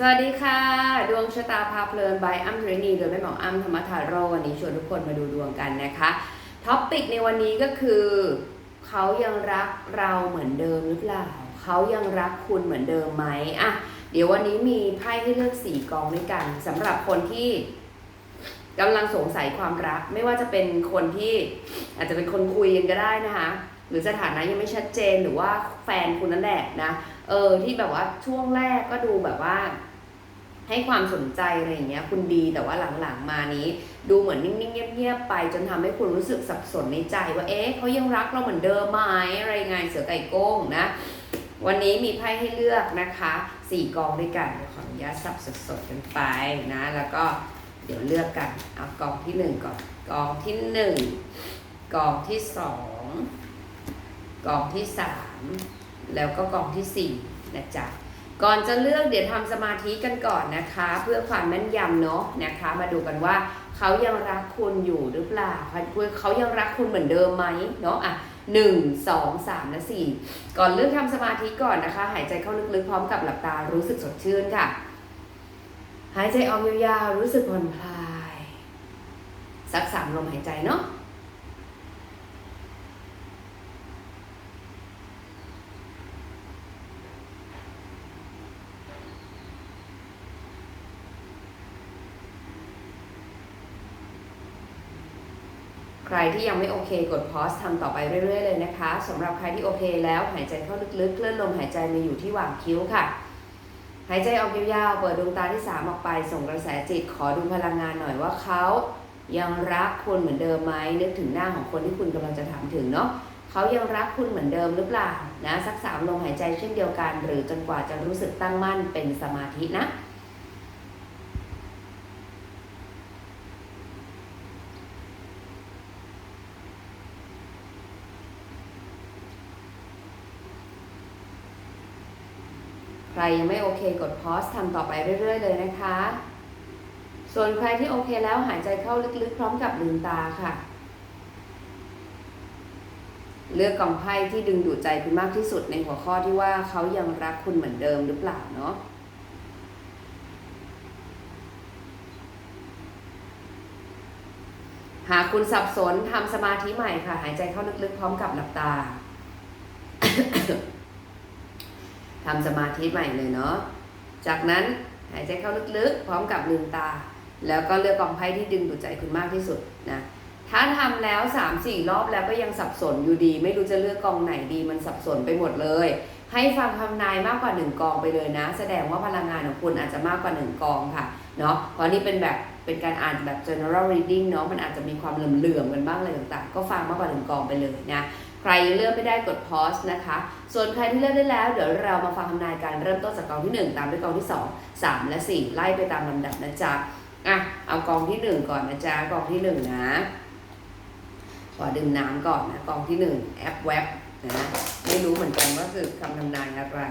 สวัสดีค่ะ ดวงชะตาพาเพลินบายอัมธรณีโดยแม่หมออัมธรรมธาโรวันนี้ชวนทุกคนมาดูดวงกันนะคะท็อปปิกในวันนี้ก็คือเขายังรักเราเหมือนเดิมหรือเปล่าเขายังรักคุณเหมือนเดิมไหมอะเดี๋ยววันนี้มีไพ่ให้เลือกสี่กองด้วยกันสำหรับคนที่กำลังสงสัยความรัก ไม่ว่าจะเป็นคนที่อาจจะเป็นคนคุยกันก็ได้นะคะหรือสถานะยังไม่ชัดเจนหรือว่าแฟนคุณนั่นแหละนะ เออที่แบบว่าช่วงแรกก็ดูแบบว่า ให้ความสนใจอะไรอย่างเงี้ยคุณดีแต่ว่าหลังๆมานี้ ดูเหมือนนิ่งๆเงียบๆไป จนทำให้คุณรู้สึกสับสนในใจว่าเอ๊ะเขายังรักเราเหมือนเดิมไหมอะไรไงเสือไก่โก้งนะ วันนี้มีไพ่ให้เลือกนะคะสี่กองด้วยกันขออนุญาตสับสดๆกันไปนะ แล้วก็เดี๋ยวเลือกกันเอากองที่หนึ่งก่อนกองที่หนึ่งกองที่สองกองที่สามแล้วก็กองที่สี่นะจ๊ะ ก่อนจะเลือกเดี๋ยวทำสมาธิกันก่อนนะคะ เพื่อความแม่นยำเนาะนะคะ มาดูกันว่าเขายังรักคุณอยู่หรือเปล่าเขายังรักคุณเหมือนเดิมไหมเนาะอะหนึ่งสองสามและสี่ก่อนเลือกทำสมาธิก่อนนะคะ หายใจเข้าลึกๆพร้อมกับหลับตารู้สึกสดชื่นค่ะ หายใจออกยาวๆรู้สึกผ่อนคลาย สักสามลมหายใจเนาะ ที่ยังไม่โอเคกดพอสทำต่อไปเรื่อยๆเลยนะคะสำหรับใครที่โอเคแล้วหายใจเข้าลึกๆ เคลื่อนลมหายใจมาอยู่ที่หว่างคิ้วค่ะ หายใจออกยาวๆ เปิดดวงตาที่ 3 ออกไป ส่งกระแสจิตขอดูพลังงานหน่อยว่าเขายังรักคุณเหมือนเดิมไหมนึกถึงหน้าของคนที่คุณกำลังจะถามถึงเนาะเขายังรักคุณเหมือนเดิมหรือเปล่านะสักสามลมหายใจเช่นเดียวกัน หรือจนกว่าจะรู้สึกตั้งมั่นเป็นสมาธินะ ยังไม่โอเคกดพอสทำต่อไปเรื่อย ๆ เลยนะคะ ส่วนใครที่โอเคแล้วหายใจเข้าลึกๆ พร้อมกับลืมตาค่ะ เลือกกล่องไพ่ที่ดึงดูดใจคุณมากที่สุดในหัวข้อที่ว่าเขายังรักคุณเหมือนเดิมหรือเปล่าเนาะหากคุณสับสนทำสมาธิใหม่ค่ะ หายใจเข้าลึกๆ พร้อมกับหลับตา ทำสมาธิใหม่เลยเนาะ จากนั้นหายใจเข้าลึกๆ พร้อมกับลืมตา แล้วก็เลือกกองไพ่ที่ดึงดูดใจคุณมากที่สุดนะ ถ้าทำแล้ว 3 4 รอบแล้วก็ยังสับสนอยู่ดี ไม่รู้จะเลือกกองไหนดีมันสับสนไปหมดเลย ให้ฟังคำนายมากกว่า 1 กองไปเลยนะ แสดงว่าพลังงานของคุณอาจจะมากกว่า 1 กองค่ะเนาะเพราะนี่เป็นแบบ เป็นการอ่านแบบ general reading เนาะมันอาจจะมีความเหลื่อมๆกันบ้างอะไรต่างๆ ก็ฟังมากกว่า1กองไปเลยนะใครยังเลือกไม่ได้กด pause นะคะ ส่วนใครที่เลือกได้แล้ว เดี๋ยวเรามาฟังคำนายการเริ่มต้นจากกองที่ 1 ตามด้วยกองที่ 2 3 และ 4 ไล่ไปตามลำดับนะจ๊ะอะเอากองที่ 1 ก่อนนะจ๊ะกองที่ 1 นะขอดื่มน้ำก่อนนะกองที่ 1 แอปเว็บนะไม่รู้เหมือนกันว่าคือคำทำนายอะไร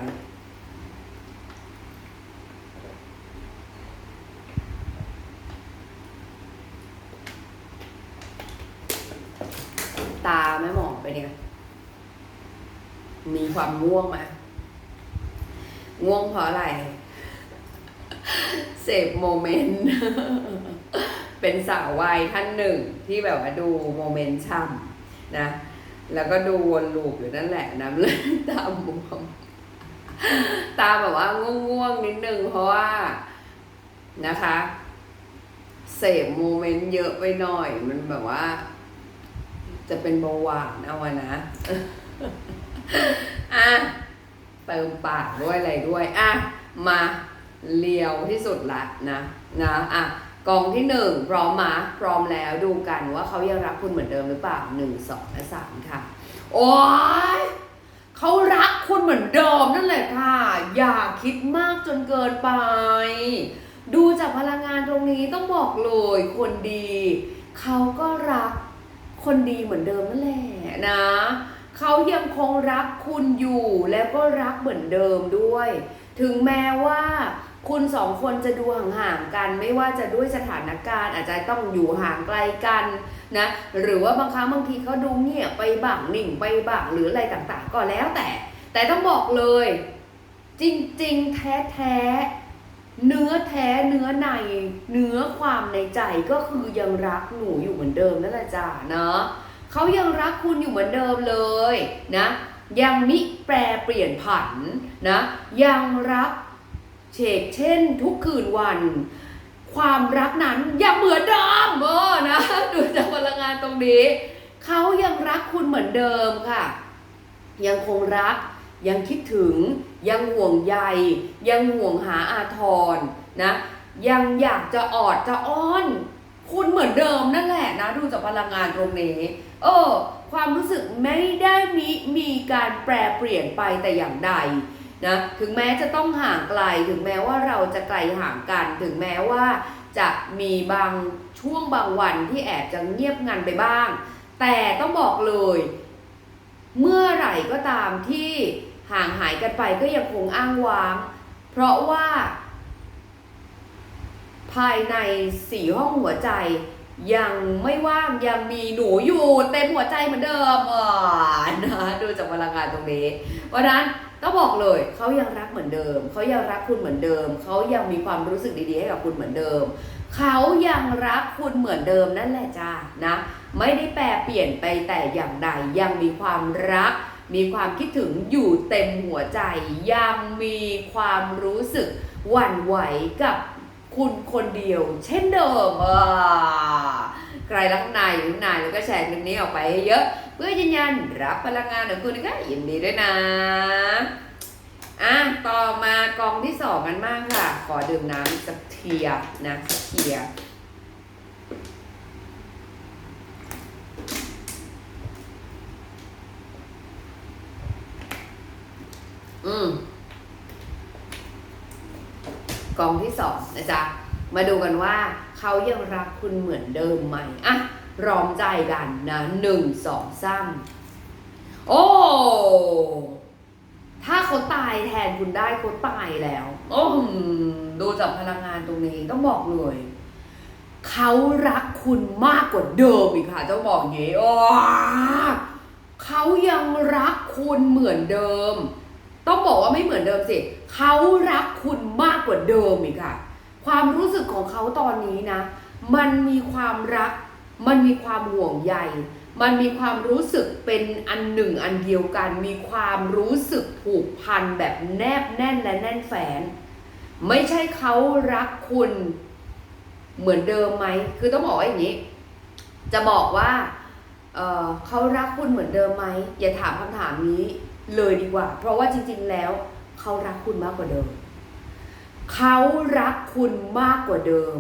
ตาแม่หมอไป เนี่ย มีความง่วงไหมง่วงเพราะอะไร เสพโมเมนต์ เป็นสาววัยท่านหนึ่งที่แบบว่าดูโมเมนต์ช่ำนะ แล้วก็ดูวนลูปอยู่นั่นแหละนะเลยตาบวมตาแบบว่าง่วงๆนิดนึงเพราะว่านะคะ เสพโมเมนต์เยอะไปหน่อยมันแบบว่า จะเป็นเบาหวานเอาอะนะอะเติมปากด้วยอะไรด้วยอะมาเลียวที่สุดละนะนะอะกองที่หนึ่งพร้อมมาพร้อมแล้วดูกันว่าเขายังรักคุณเหมือนเดิมหรือเปล่าหนึ่งสองและสามค่ะ โอ้ยเขารักคุณเหมือนเดิมนั่นแหละค่ะ อย่าคิดมากจนเกินไป ดูจากพลังงานตรงนี้ต้องบอกเลยคนดี เขาก็รัก คนดีเหมือนเดิมนั่นแหละนะเขายังคงรักคุณอยู่แล้วก็รักเหมือนเดิมด้วย ถึงแม้ว่าคุณสองคนจะดูห่างๆกัน ไม่ว่าจะด้วยสถานการณ์ อาจจะต้องอยู่ห่างไกลกันนะหรือว่าบางครั้งบางทีเขาดูเงียบไปบ้างนิ่งไปบ้างหรืออะไรต่างๆ ก็แล้วแต่ แต่ต้องบอกเลย จริงๆ แท้ๆ เนื้อแท้เนื้อในเนื้อความในใจก็คือยังรักหนูอยู่เหมือนเดิมนั่นแหละจ้าเนาะเขายังรักคุณอยู่เหมือนเดิมเลยนะ ยังมิแปรเปลี่ยนผันนะ ยังรักเฉกเช่นทุกคืนวัน ความรักนั้นยังเหมือนเดิมเออนะดูจากพลังงานตรงนี้เขายังรักคุณเหมือนเดิมค่ะ ยังคงรัก ยังคิดถึง ยังห่วงใย ยังห่วงหาอาทรนะ ยังอยากจะออดจะอ้อน คุณเหมือนเดิมนั่นแหละนะ ดูจากพลังงานตรงนี้เออความรู้สึกไม่ได้มีมีการแปรเปลี่ยนไปแต่อย่างใดนะถึงแม้จะต้องห่างไกล ถึงแม้ว่าเราจะไกลห่างกัน ถึงแม้ว่าจะมีบางช่วงบางวันที่แอบจะเงียบงันไปบ้าง แต่ต้องบอกเลย เมื่อไหร่ก็ตามที่ ห่างหายกันไปก็ยังคงอ้างว้าง เพราะว่า ภายในสี่ห้องหัวใจ ยังไม่ว่างยังมีหนูอยู่เต็มหัวใจเหมือนเดิมอ่านะดูจากพลังงานตรงนี้ เพราะนั้นก็บอกเลยเขายังรักเหมือนเดิมเขายังรักคุณเหมือนเดิมเขายังมีความรู้สึกดีๆให้กับคุณเหมือนเดิมเขายังรักคุณเหมือนเดิมนั่นแหละจ้านะ ไม่ได้แปรเปลี่ยนไปแต่อย่างใดยังมีความรัก มีความคิดถึงอยู่เต็มหัวใจ ยังมีความรู้สึกหวั่นไหวกับคุณคนเดียว เช่นเดิมอ่าใครรักนายหรือนายแล้วก็แชร์คลิปนี้ออกไปให้เยอะ เพื่อยืนยันรับพลังงานของคุณนะคะยินดีด้วยนะอะต่อมากองที่สองกันมากค่ะ ขอดื่มน้ำสักเทียนะสักเทีย อืมกองที่สองนะจ๊ะ มาดูกันว่าเขายังรักคุณเหมือนเดิมไหมอะรอมใจกันนะหนึ่งสองสามโอ้ ถ้าเขาตายแทนคุณได้เขาตายแล้ว โอ้หดูจากพลังงานตรงนี้ต้องบอกเลยเขารักคุณมากกว่าเดิมอีกค่ะต้องบอกอย่างนี้เขายังรักคุณเหมือนเดิม ต้องบอกว่าไม่เหมือนเดิมสิเขารักคุณมากกว่าเดิมอีกค่ะ ความรู้สึกของเขาตอนนี้นะ มันมีความรัก มันมีความห่วงใย มันมีความรู้สึกเป็นอันหนึ่งอันเดียวกัน มีความรู้สึกผูกพันแบบแนบแน่นและแน่นแฟน ไม่ใช่เขารักคุณเหมือนเดิมไหม คือต้องบอกว่าอย่างนี้ จะบอกว่าเเขารักคุณเหมือนเดิมไหม อย่าถามคำถามนี้ เลยดีกว่า เพราะว่าจริง ๆ แล้ว เขารักคุณมากกว่าเดิม เขารักคุณมากกว่าเดิม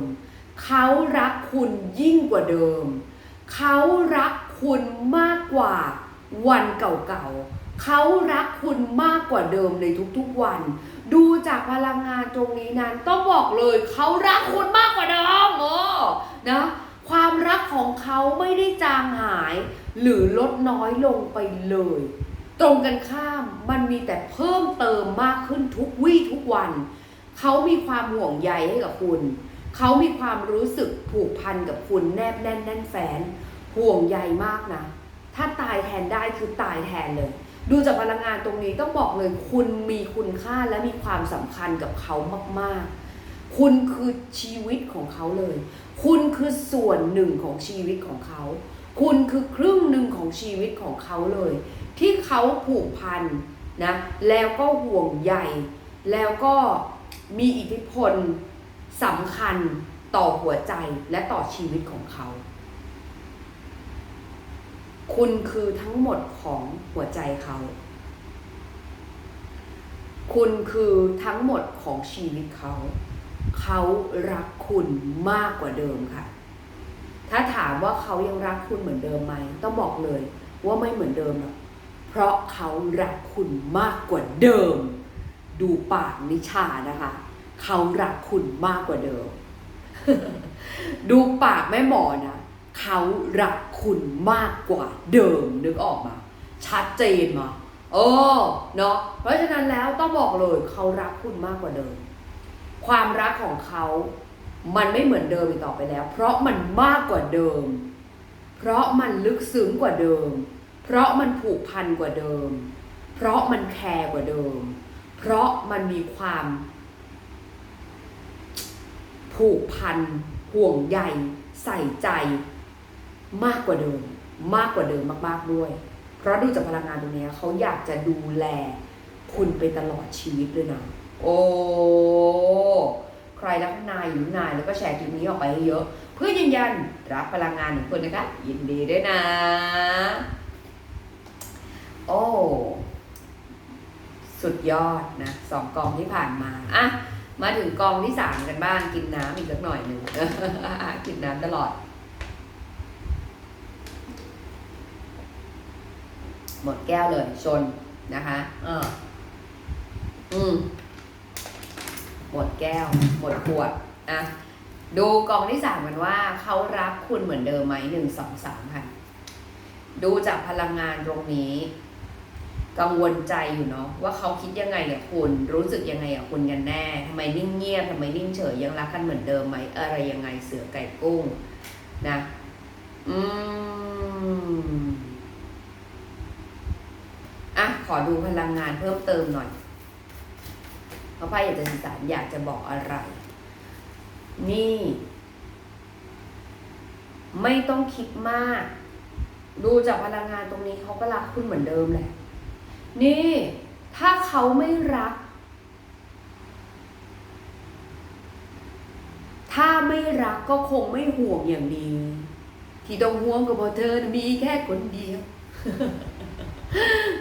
เขารักคุณยิ่งกว่าเดิม เขารักคุณมากกว่าวันเก่าๆ เขารักคุณมากกว่าเดิมในทุกๆวัน ดูจากพลังงานตรงนี้นั้นต้องบอกเลย เขารักคุณมากกว่าเดิมโอ้นะความรักของเขาไม่ได้จางหาย หรือลดน้อยลงไปเลย ตรงกันข้ามมันมีแต่เพิ่มเติมมากขึ้นทุกวี่ทุกวัน เขามีความห่วงใยให้กับคุณ เขามีความรู้สึกผูกพันกับคุณแนบแน่นแน่นแฟน ห่วงใยมากนะ ถ้าตายแทนได้คือตายแทนเลย ดูจากพลังงานตรงนี้ต้องบอกเลยคุณมีคุณค่าและมีความสำคัญกับเขามาก ๆ คุณคือชีวิตของเขาเลย คุณคือส่วนหนึ่งของชีวิตของเขา คุณคือครึ่งหนึ่งของชีวิตของเขาเลย ที่เขาผูกพันนะแล้วก็ห่วงใยแล้วก็มีอิทธิพลสำคัญต่อหัวใจและต่อชีวิตของเขา คุณคือทั้งหมดของหัวใจเขา คุณคือทั้งหมดของชีวิตเขา เขารักคุณมากกว่าเดิมค่ะ ถ้าถามว่าเขายังรักคุณเหมือนเดิมไหมต้องบอกเลยว่าไม่เหมือนเดิมหรอกเพราะเขารักคุณมากกว่าเดิม ดูปากนิชานะคะ เขารักคุณมากกว่าเดิม ดูปากแม่หมอนะเขารักคุณมากกว่าเดิมนึกออกมาชัดเจนมาเออเนาะเพราะฉะนั้นแล้วต้องบอกเลยเขารักคุณมากกว่าเดิม ความรักของเขา มันไม่เหมือนเดิมอีกต่อไปแล้ว เพราะมันมากกว่าเดิม เพราะมันลึกซึ้งกว่าเดิม เพราะมันผูกพันกว่าเดิม เพราะมันแคร์กว่าเดิม เพราะมันมีความ ผูกพันห่วงใยใส่ใจ มากกว่าเดิม มากกว่าเดิมมาก ๆด้วย เพราะดูจากพลังงานตรงนี้เขาอยากจะดูแลคุณไปตลอดชีวิตเลยนะ โอ้ ใครรักนายอยู่นายแล้วก็แชร์คลิปนี้ออกไปให้เยอะ เพื่อยืนยันรับพลังงานของคุณนะคะ ยินดีด้วยนะ โอ้สุดยอดนะสองกองที่ผ่านมาอะมาถึงกองที่สามกันบ้างกินน้ำอีกสักหน่อยหนึ่งกินน้ำตลอด หมดแก้วเลยชนนะคะ เอออืม หมดแก้ว หมดขวดอะดูกองที่สามกันว่าเขารักคุณเหมือนเดิมไหมหนึ่งสองสามค่ะ ดูจากพลังงานตรงนี้ กังวลใจอยู่เนาะว่าเขาคิดยังไงกับคุณ รู้สึกยังไงกับคุณกันแน่ทำไมนิ่งเงียบทำไมนิ่งเฉยยังรักกันเหมือนเดิมไหมอะไรยังไงเสือไก่กุ้ง นะ อืมอะขอดูพลังงานเพิ่มเติมหน่อย เพราะพ่ออยากจะสื่อสารอยากจะบอกอะไร นี่ ไม่ต้องคิดมาก ดูจากพลังงานตรงนี้เขาก็รักคุณเหมือนเดิมแหละ นี่ ถ้าเขาไม่รัก ถ้าไม่รักก็คงไม่ห่วงอย่างดี ที่ต้องห่วงก็เพราะเธอมีแค่คนเดียว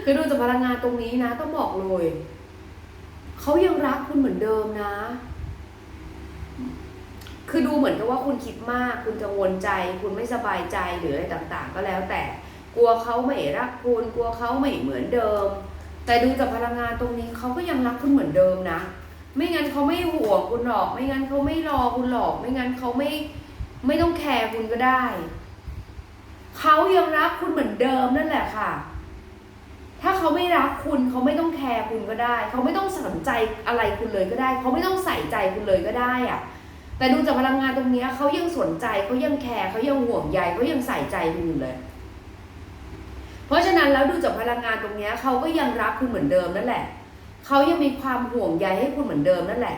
คือดูจากพลังงานตรงนี้นะต้องบอกเลย เขายังรักคุณเหมือนเดิมนะ คือดูเหมือนกับว่าคุณคิดมาก คุณกังวลใจ คุณไม่สบายใจหรืออะไรต่างๆ ก็แล้วแต่ กลัวเขาไม่รักคุณ กลัวเขาไม่เหมือนเดิม แต่ดูจากพลังงานตรงนี้เขาก็ยังรักคุณเหมือนเดิมนะ ไม่งั้นเขาไม่ห่วงคุณหรอก ไม่งั้นเขาไม่รอคุณหรอก ไม่งั้นเขาไม่ไม่ต้องแคร์คุณก็ได้ เขายังรักคุณเหมือนเดิมนั่นแหละค่ะ ถ้าเขาไม่รักคุณเขาไม่ต้องแคร์คุณก็ได้ เขาไม่ต้องสนใจอะไรคุณเลยก็ได้ เขาไม่ต้องใส่ใจคุณเลยก็ได้อะแต่ดูจากพลังงานตรงนี้เขายังสนใจเขายังแคร์เขายังห่วงใยเขายังใส่ใจคุณอยู่เลย เพราะฉะนั้นแล้วดูจากพลังงานตรงนี้เขาก็ยังรักคุณเหมือนเดิมนั่นแหละเขายังมีความห่วงใยให้คุณเหมือนเดิมนั่นแหละ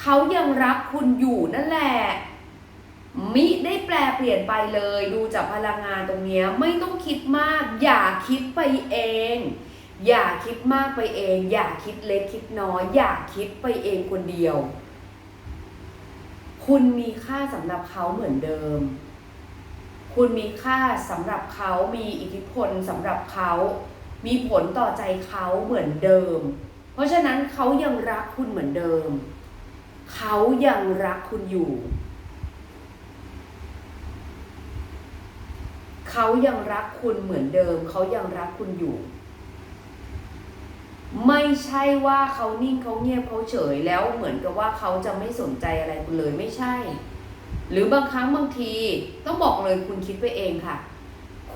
เขายังรักคุณอยู่นั่นแหละ มิได้แปลเปลี่ยนไปเลย ดูจากพลังงานตรงนี้ไม่ต้องคิดมาก อย่าคิดไปเอง อย่าคิดมากไปเอง อย่าคิดเล็กคิดน้อย อย่าคิดไปเองคนเดียว คุณมีค่าสำหรับเขาเหมือนเดิม คุณมีค่าสำหรับเขามีอิทธิพลสำหรับเขา มีผลต่อใจเขาเหมือนเดิม เพราะฉะนั้นเขายังรักคุณเหมือนเดิม เขายังรักคุณอยู่ เขายังรักคุณเหมือนเดิม เขายังรักคุณอยู่ ไม่ใช่ว่าเขานิ่งเขาเงียบเขาเฉยแล้วเหมือนกับว่าเขาจะไม่สนใจอะไรคุณเลยไม่ใช่ หรือบางครั้งบางทีต้องบอกเลยคุณคิดไปเองค่ะ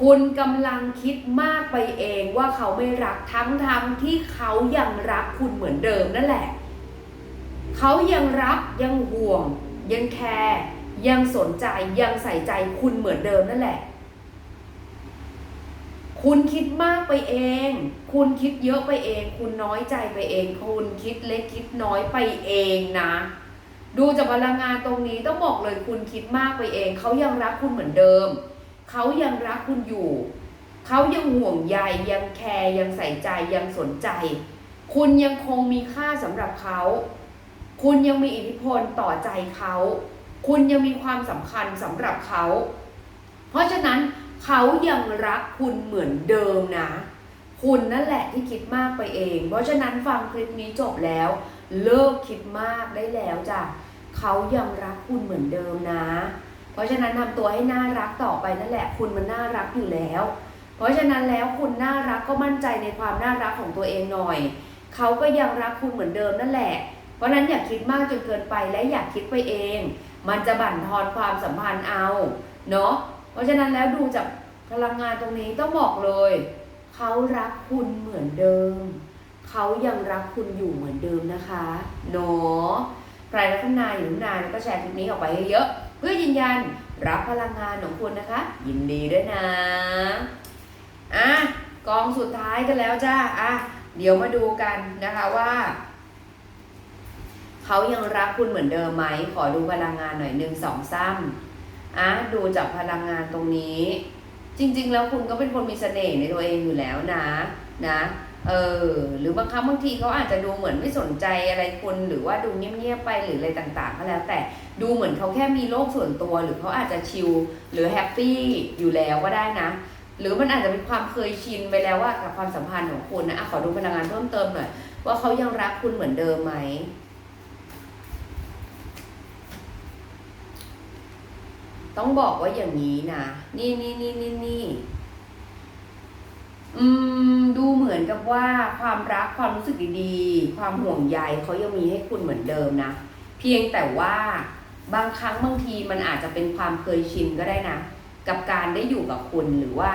คุณกำลังคิดมากไปเองว่าเขาไม่รักทั้งทงที่เขายังรักคุณเหมือนเดิมนั่นแหละ เขายังรักยังห่วง ยังแคร์ยังสนใจยังใส่ใจคุณเหมือนเดิมนั่นแหละ คุณคิดมากไปเอง คุณคิดเยอะไปเอง คุณน้อยใจไปเอง คุณคิดเล็กคิดน้อยไปเองนะ ดูจากพลังงานตรงนี้ต้องบอกเลยคุณคิดมากไปเอง เขายังรักคุณเหมือนเดิม เขายังรักคุณอยู่ เขายังห่วงใยยังแคร์ยังใส่ใจยังสนใจ คุณยังคงมีค่าสำหรับเขา คุณยังมีอิทธิพลต่อใจเขา คุณยังมีความสำคัญสำหรับเขา เพราะฉะนั้น เขายังรักคุณเหมือนเดิมนะ คุณนั่นแหละที่คิดมากไปเอง เพราะฉะนั้นฟังคลิปนี้จบแล้ว เลิกคิดมากได้แล้วจ้ะเขายังรักคุณเหมือนเดิมนะ เพราะฉะนั้นทำตัวให้น่ารักต่อไปนั่นแหละ คุณมันน่ารักอยู่แล้ว เพราะฉะนั้นแล้วคุณน่ารักก็มั่นใจในความน่ารักของตัวเองหน่อย เขาก็ยังรักคุณเหมือนเดิมนั่นแหละ เพราะฉะนั้นอย่าคิดมากจนเกินไปและอย่าคิดไปเอง มันจะบั่นทอนความสัมพันธ์เอา เนาะ เพราะฉะนั้นแล้วดูจากพลังงานตรงนี้ต้องบอกเลย เขารักคุณเหมือนเดิม เขายังรักคุณอยู่เหมือนเดิมนะคะเนาะใครรักคุณนายหรือนายก็แชร์คลิปนี้ออกไปเยอะๆเพื่อยืนยันรับพลังงานของคุณนะคะ ยินดีด้วยนะอะกองสุดท้ายกันแล้วจ้าอะเดี๋ยวมาดูกันนะคะว่าเเขายังรักคุณเหมือนเดิมไหมขอดูพลังงานหน่อยหนึ่งสองสาม อะดูจากพลังงานตรงนี้ จริง ๆ แล้วคุณก็เป็นคนมีเสน่ห์ในตัวเองอยู่แล้วนะนะเออหรือบางครั้งบางทีเขาอาจจะดูเหมือนไม่สนใจอะไรคุณหรือว่าดูเงียบๆไปหรืออะไรต่างๆก็แล้ว แต่ดูเหมือนเขาแค่มีโลกส่วนตัว หรือเขาอาจจะชิลหรือแฮปปี้อยู่แล้วก็ได้นะ หรือมันอาจจะเป็นความเคยชินไปแล้วว่ากับความสัมพันธ์ของคุณนะอะขอดูพลังงานเพิ่มเติมหน่อยว่าเขายังรักคุณเหมือนเดิมไหม ต้องบอกว่าอย่างนี้นะ นี่นี่นี่นี่นี่อืม ดูเหมือนกับว่าความรักความรู้สึกดีๆ ความห่วงใยเขายังมีให้คุณเหมือนเดิมนะ เพียงแต่ว่าบางครั้งบางทีมันอาจจะเป็นความเคยชินก็ได้นะ กับการได้อยู่กับคุณหรือว่า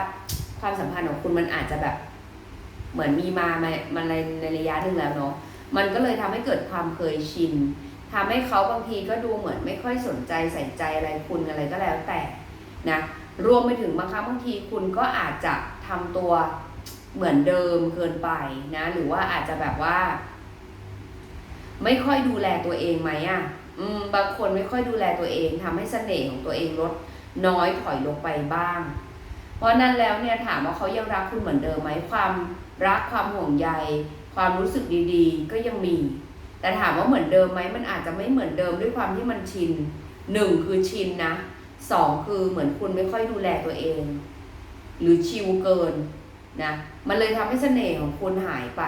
ความสัมพันธ์ของคุณมันอาจจะแบบ เหมือนมีมามามาในระยะหนึ่งแล้วเนาะมันก็เลยทำให้เกิดความเคยชิน ทำให้เขาบางทีก็ดูเหมือนไม่ค่อยสนใจใส่ใจอะไรคุณอะไรก็แล้วแต่นะรวมไปถึงบางครั้งบางทีคุณก็อาจจะทำตัวเหมือนเดิมเกินไปนะ หรือว่าอาจจะแบบว่า ไม่ค่อยดูแลตัวเองไหมอะ อืม บางคนไม่ค่อยดูแลตัวเองทำให้เสน่ห์ของตัวเองลดน้อยถอยลงไปบ้าง เพราะนั้นแล้วเนี่ยถามว่าเขายังรักคุณเหมือนเดิมไหมความรักความห่วงใย ความรู้สึกดีๆ ก็ยังมี แต่ถามว่าเหมือนเดิมไหมมันอาจจะไม่เหมือนเดิมด้วยความที่มันชินหนึ่งคือชินนะสองคือเหมือนคุณไม่ค่อยดูแลตัวเอง หรือชิวเกินนะมันเลยทำให้เสน่ห์ของคุณหายไป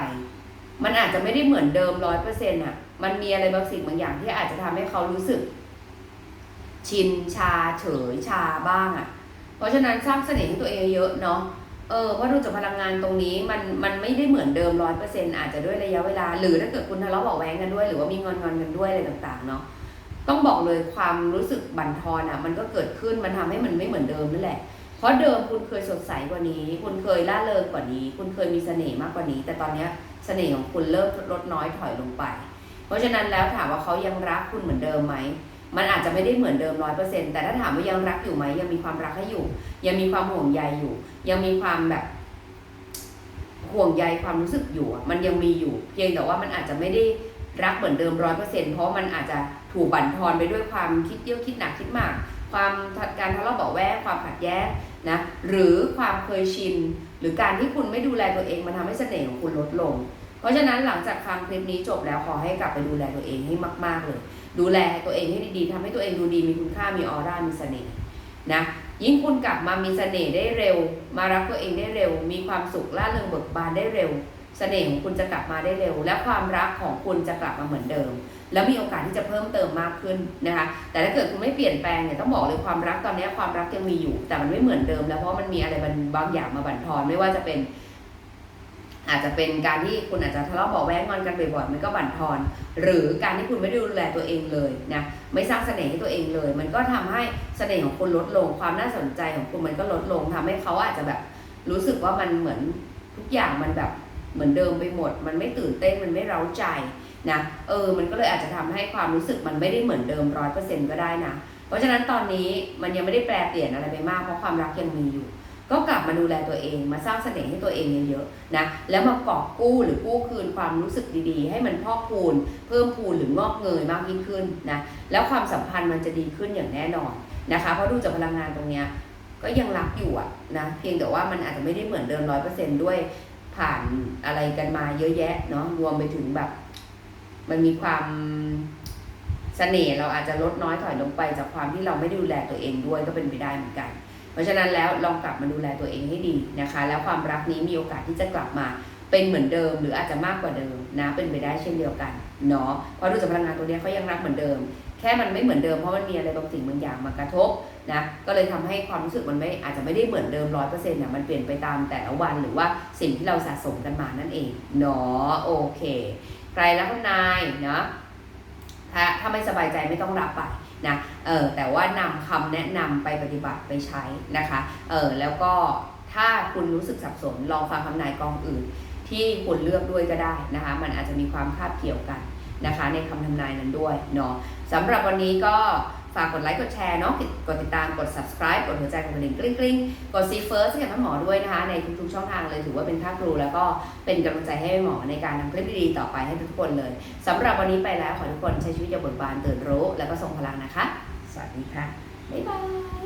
มันอาจจะไม่ได้เหมือนเดิมร้อยเปอร์เซ็นต์อะ มันมีอะไรบางสิ่งบางอย่างที่อาจจะทำให้เขารู้สึก ชินชาเฉยชาบ้างอะ เพราะฉะนั้นสร้างเสน่ห์ให้ตัวเองเยอะเนาะ เออเพราะดูจากพลังงานตรงนี้มันมันไม่ได้เหมือนเดิมร้อยเปอร์เซ็นอาจจะด้วยระยะเวลา หรือถ้าเกิดคุณทะเลาะเบาะแว้งกันด้วย หรือว่ามีงอนงอนกันด้วยอะไรต่างๆเนาะต้องบอกเลยความรู้สึกบั่นทอนอะ มันก็เกิดขึ้นมันทำให้มันไม่เหมือนเดิมนั่นแหละ เพราะเดิมคุณเคยสดใสกว่านี้ คุณเคยล่าเริงกว่านี้ คุณเคยมีเสน่ห์มากกว่านี้ แต่ตอนเนี้ยเสน่ห์ของคุณเริ่มลดน้อยถอยลงไป เพราะฉะนั้นแล้วถามว่าเขายังรักคุณเหมือนเดิมไหม มันอาจจะไม่ได้เหมือนเดิมร้อยเปอร์เซ็นแต่ถ้าถามว่ายังรักอยู่ไหมยังมีความรักให้อยู่ ยังมีความห่วงใยอยู่ ยังมีความแบบห่วงใยความรู้สึกอยู่ มันยังมีอยู่ เพียงแต่ว่ามันอาจจะไม่ได้รักเหมือนเดิมร้อยเปอร์เซ็นเพราะมันอาจจะถูกบั่นทอนไปด้วยความคิดเยอะคิดหนักคิดมาก ความการทะเลาะเบาะแวงความขัดแย้งนะหรือความเคยชิน หรือการที่คุณไม่ดูแลตัวเองมันทำให้เสน่ห์ของคุณลดลง เพราะฉะนั้นหลังจากฟังคลิปนี้จบแล้วขอให้กลับไปดูแลตัวเองให้มาก ๆ เลย ดูแลตัวเองให้ดีๆทำให้ตัวเองดูดีมีคุณค่ามีออร่ามีเสน่ห์นะยิ่งคุณกลับมามีเสน่ห์ได้เร็ว มารักตัวเองได้เร็ว มีความสุขล่าเริงเบิกบานได้เร็วเสน่ห์ของคุณจะกลับมาได้เร็ว และความรักของคุณจะกลับมาเหมือนเดิม แล้วมีโอกาสที่จะเพิ่มเติมมากขึ้นนะคะแต่ถ้าเกิดคุณไม่เปลี่ยนแปลงเนี่ยต้องบอกเลยความรักตอนนี้ความรักยังมีอยู่ แต่มันไม่เหมือนเดิม แล้วเพราะมันมีอะไรบางอย่างมาบั่นทอนไม่ว่าจะเป็น อาจจะเป็นการที่คุณอาจจะทะเลาะเบาะแว้งงอนกันบ่อยๆมันก็บั่นทอน หรือการที่คุณไม่ได้ดูแลตัวเองเลยนะไม่สร้างเสน่ห์ให้ตัวเองเลย มันก็ทำให้เสน่ห์ของคุณลดลง ความน่าสนใจของคุณมันก็ลดลงทำให้เขาอาจจะแบบรู้สึกว่ามันเหมือนทุกอย่างมันแบบเหมือนเดิมไปหมด มันไม่ตื่นเต้นมันไม่เร้าใจนะเออมันก็เลยอาจจะทำให้ความรู้สึกมันไม่ได้เหมือนเดิมร้อยเปอร์เซ็นก็ได้นะเพราะฉะนั้นตอนนี้มันยังไม่ได้แปลเปลี่ยนอะไรไปมากเพราะความรักยังมีอยู่ ก็กลับมาดูแลตัวเอง มาสร้างเสน่ห์ให้ตัวเองเยอะๆนะ แล้วมากอบกู้หรือกู้คืนความรู้สึกดีๆ ให้มันพอกพูน เพิ่มพูนหรืองอกเงยมากยิ่งขึ้นนะ แล้วความสัมพันธ์มันจะดีขึ้นอย่างแน่นอนนะคะ เพราะดูจากพลังงานตรงเนี้ยก็ยังรักอยู่อะนะ เพียงแต่ว่ามันอาจจะไม่ได้เหมือนเดิมร้อยเปอร์เซนด้วยผ่านอะไรกันมาเยอะแยะเนาะ รวมไปถึงแบบ มันมีความเสน่ห์เราอาจจะลดน้อยถอยลงไปจากความที่เราไม่ดูแลตัวเองด้วยก็เป็นไปได้เหมือนกัน เพราะฉะนั้นแล้วลองกลับมาดูแลตัวเองให้ดีนะคะ แล้วความรักนี้มีโอกาสที่จะกลับมาเป็นเหมือนเดิมหรืออาจจะมากกว่าเดิมนะเป็นไปได้เช่นเดียวกันเนาะเพราะดูจากพลังงานตัวนี้เขายังรักเหมือนเดิม แค่มันไม่เหมือนเดิมเพราะมันมีอะไรบางสิ่งบางอย่างมากระทบนะก็เลยทำให้ความรู้สึกมันไม่อาจจะไม่ได้เหมือนเดิมร้อยเปอร์เซ็นต์เนี่ยมันเปลี่ยนไปตามแต่ละวันหรือว่าสิ่งที่เราสะสมกันมานั่นเองเนาะโอเค ใครรักนายเนาะถ้าถ้าไม่สบายใจไม่ต้องรับไป นะเออแต่ว่านำคำแนะนำไปปฏิบัติไปใช้นะคะเออแล้วก็ถ้าคุณรู้สึกสับสนลองฟังคำนายกองอื่น ที่คุณเลือกด้วยก็ได้นะคะ มันอาจจะมีความคาบเกี่ยวกันนะคะ ในคำทำนายนั้นด้วยเนาะสำหรับวันนี้ก็ ฝากกดไลค์กดแชร์เนาะกดติดตามกด subscribe กดหัวใจกดกระดิ่งกริ๊งกริ๊งกด see first ให้กับท่านหมอด้วยนะคะ ในทุกๆช่องทางเลยถือว่าเป็นภาครูแล้วก็เป็นกำลังใจให้หมอในการนำคลิปดีๆต่อไปให้ทุกคนเลยสำหรับวันนี้ไปแล้วขอทุกคนใช้ชีวิตอย่างบทบานตื่นรู้ แล้วก็ทรงพลังนะคะ สวัสดีค่ะบ๊ายบาย